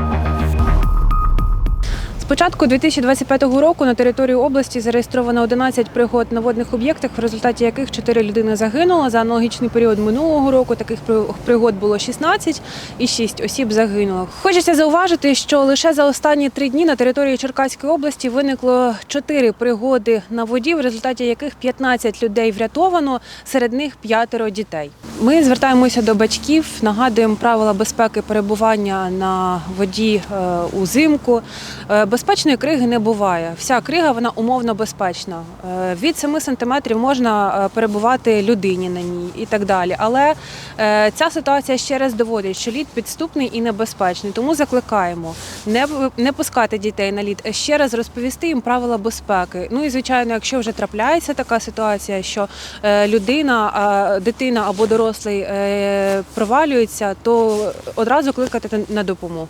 Thank you. Початку 2025 року на території області зареєстровано 11 пригод на водних об'єктах, в результаті яких 4 людини загинуло. За аналогічний період минулого року таких пригод було 16 і 6 осіб загинуло. Хочеться зауважити, що лише за останні три дні на території Черкаської області виникло 4 пригоди на воді, в результаті яких 15 людей врятовано, серед них п'ятеро дітей. Ми звертаємося до батьків, нагадуємо правила безпеки перебування на воді е, узимку. Безпечної криги не буває. Вся крига вона умовно безпечна. Е, Від 7 сантиметрів можна е, перебувати людині на ній і так далі. Але е, ця ситуація ще раз доводить, що лід підступний і небезпечний. Тому закликаємо не, не пускати дітей на лід, ще раз розповісти їм правила безпеки. Ну і звичайно, якщо вже трапляється така ситуація, що людина, дитина або дорослий провалюється, то одразу кликати на допомогу.